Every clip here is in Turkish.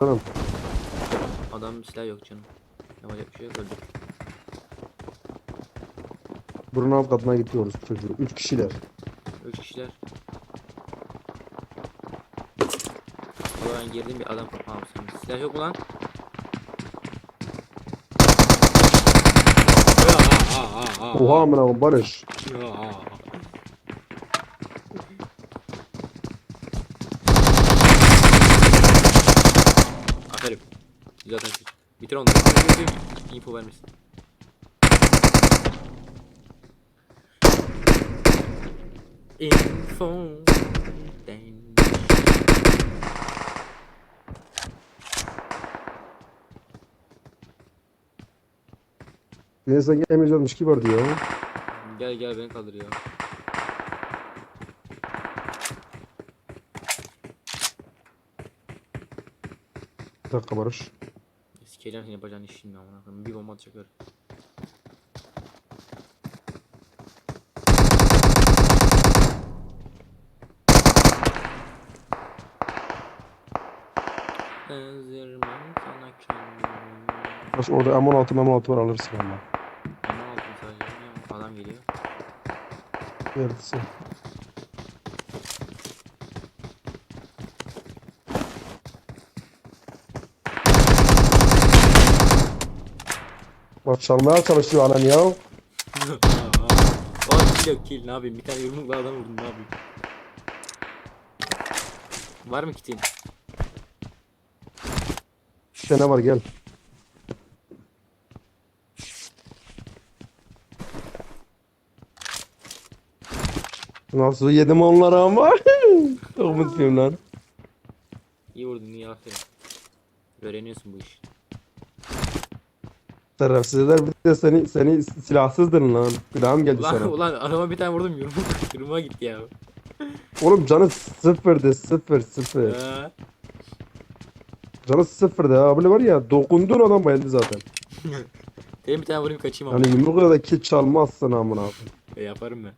Tamam. Adam silah yok canım. Yapacak bir şey yok öldük. Burun alt katına gidiyoruz çocuğu. Üç kişiler. Üç kişiler. Ben girdim bir adam kapağım Silah yok mu lan? Ya, aa, aa, aa, aa. Oha amına koyayım, Barış. Ya, aa. Aferin. Güzel taktik. Bitir onları. Info vermesin. Info. De sanki emecekmiş gibi vardı ya. Gel gel beni kaldır ya. Bir dakika Barış. Sikeceğim seni yapacağın iş şimdi amına koyayım. Bir bomba atacak öyle. Benzerim sana kendimi. Barış orada M16 M16 var alırsın ama. Ama altın sadece. Ya, Adam geliyor. Neredesin? Bak çalmaya çalışıyor anan ya. Oğlum kill yok kill ne yapayım bir tane yumrukla adam vurdum ne yapayım Var mı kitin? Bir tane var gel. Nasıl yedim onları ama. Çok mutluyum lan. İyi vurdun iyi aferin Öğreniyorsun bu işi Tarafsızlar bir de seni seni silahsızdın lan. Silahım geldi Ulan, sana. ulan adama bir tane vurdum yumruk yumruğa gitti ya Oğlum canı sıfırdı sıfır sıfır. Ha. Canı sıfırdı ha. Böyle var ya dokundun adam bayıldı zaten. Benim bir tane vurayım kaçayım ama Yani yumrukla da kill çalmazsın amına e, Yaparım ben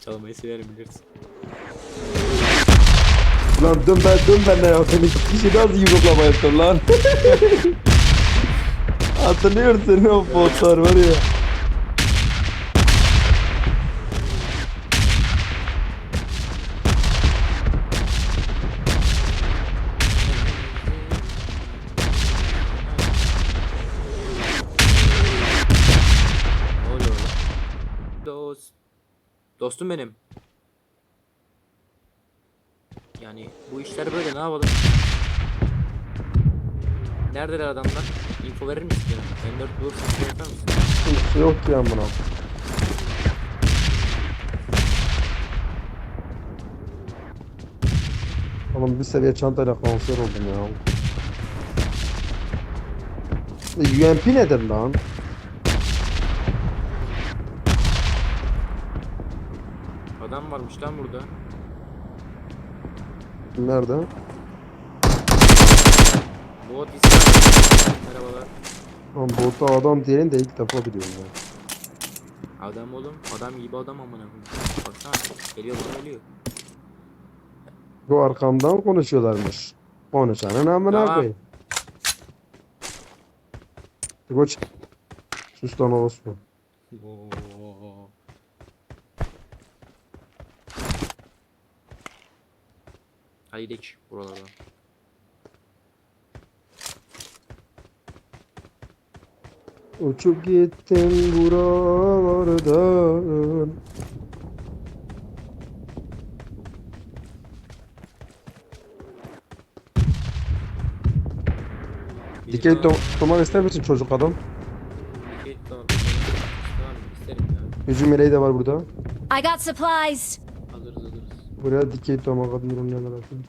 Çalmayı severim bilirsin Lan dön ben dön ben de ya seni kişi nasıl yumrukla bayılttın lan. Hatırlıyorsun o botlar var ya. Dost. Dostum benim. Yani bu işler böyle ne yapalım? Neredeler adamlar? Info verir misin ya? M4 bulursan yapar mısın? Kimse yok ki amına. Oğlum bir seviye çantayla konser oldum ya. E, UMP nedir lan? Adam varmış lan burada. Nerede? Bot ismi. Merhabalar. Lan botta adam diyelim de ilk defa biliyorum ya. Adam oğlum. Adam gibi adam amına koyayım. Baksana. Geliyor bana ölüyor. Bu arkamdan konuşuyorlarmış. Konuşanın amına Tamam. koyayım. Koç. Sus lan orospu. Oo. Hadi gidelim buralardan. Uçup gittin buralardan. Dikey to toman ister misin çocuk adam? Dikey. Tamam isterim ya. Hücum meleği de var burada. I got supplies. Alırız alırız. Buraya dikey toman kadın durun yanına bakın.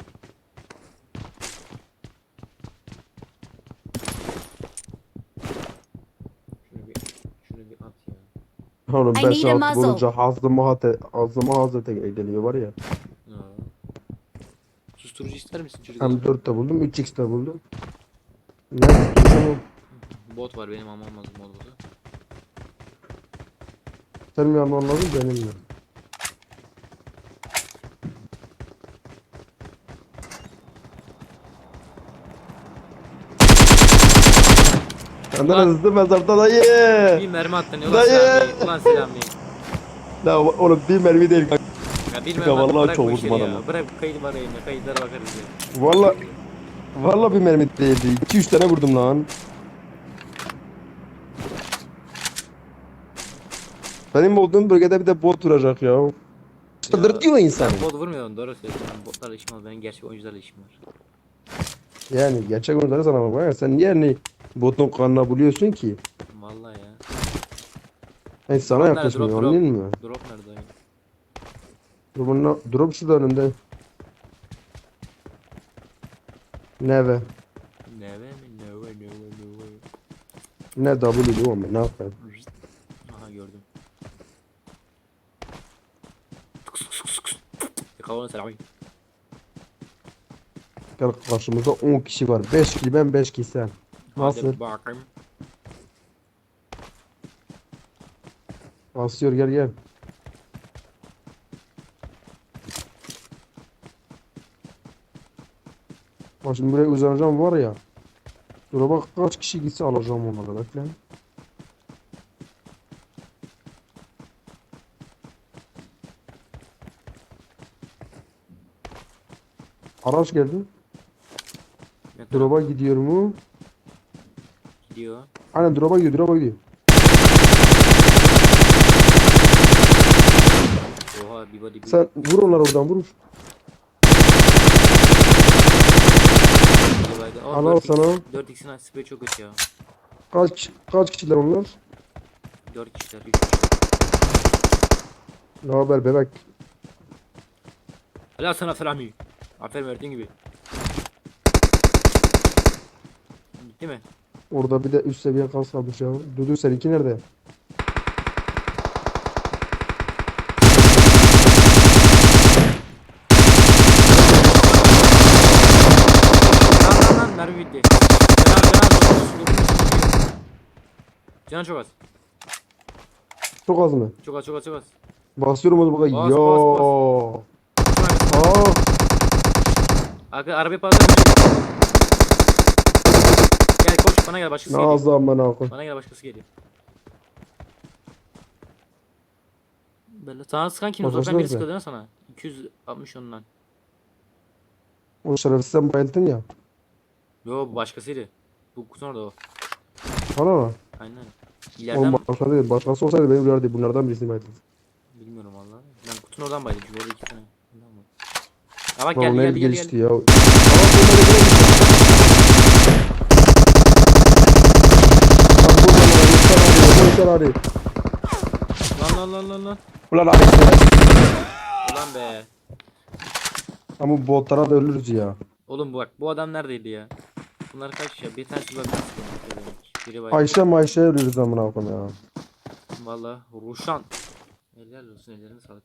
Şunu bir şunu bir at ya. Oğlum I 5 need a 6 muzzle. bulunca hazlıma hate hazrete geliyor var ya. Susturucu ister misin çocuk? Hem 4 de buldum 3x de buldum. Ne? Bot var benim almam lazım bot botu. Sen mi alman lazım Senden hızlı mezarda dayı. Bir mermi attın. Ulan Dayı. Selami. Ulan Selami. La oğlum bir mermi değil. Ya bir mermi attın. vallahi Bırak çok bu işleri ya. Bırak kayıt var yayında. Kayıtlara bakarız ya. Valla Valla bir mermi değildi. 2-3 tane vurdum lan. Benim olduğum bölgede bir de bot duracak ya. Çıldırtıyor insanı. Ben bot vurmuyorum doğru söylüyorsun. Ben botlarla işim var. Benim gerçek oyuncularla işim var. Yani gerçek oyuncuları sana bak. Sen niye hani botun kanına buluyorsun ki? Vallahi ya. Yani sana Drop nerede? yaklaşmıyor Drop, anladın mı? Drop nerede oyun? Drop'un drop şurada önünde. Neve. Neve mi? Neve neve neve. Ne W diyor ama ne yapayım? Aha gördüm. Yakala onu. Gel karşımızda 10 kişi var. 5 kişi ben 5 kişi sen. Nasıl? Hadi bakayım. Asıyor gel gel. Bak şimdi buraya uzanacağım var ya. Dur bak kaç kişi gitse alacağım onları bekle. Araç geldi. Drop'a gidiyor mu? Gidiyor? Aynen drop'a gidiyor, drop'a gidiyor. Oha bir body bir. Sen vur onları oradan vur. Al al 4x sana. 4x'in sprey çok kötü ya. Kaç kaç kişiler onlar? 4 kişiler 3 kişiler. Ne haber bebek? Helal sana Selami. Aferin verdiğin gibi. Gitti mi? Orada bir de üst seviye kas kalmış ya. Dudu seninki nerede? Lan lan lan mermi bitti. Can al can al. Can çok az. Çok az mı? Çok az çok az çok az. Basıyorum onu baka. Bas, Yo. bas, Aa. Arka arabayı patladı. Bana gel başkası Ne geliyor. az amına koy. Bana gel başkası geliyor. Böyle sana sıkan kim? Uzaktan biri sıkıyor değil mi sana? 260 ondan. O şerefsiz sen bayıldın ya. Yo bu başkasıydı. Bu kutunun orada o. Sana mı? Aynen. Oğlum İleriden başka değil. Başkası olsaydı benim uyardı. Bunlardan birisini bayıldın. bilmiyorum valla. Ben kutunun oradan baydım çünkü orada iki tane. Ondan mı? Ya bak geldi geldi geldi. gelişti geldi. ya. Polisler arıyor. Lan lan lan lan lan. Ulan abi. Ulan be. Ama botlara da ölürüz ya. Oğlum bak bu adam neredeydi ya? Bunlar kaç ya? Bir tanesi bak. Biri. Ayşe Mayşe ölürüz amına koyayım ya. Valla Ruşan. Helal olsun ellerine sağlık.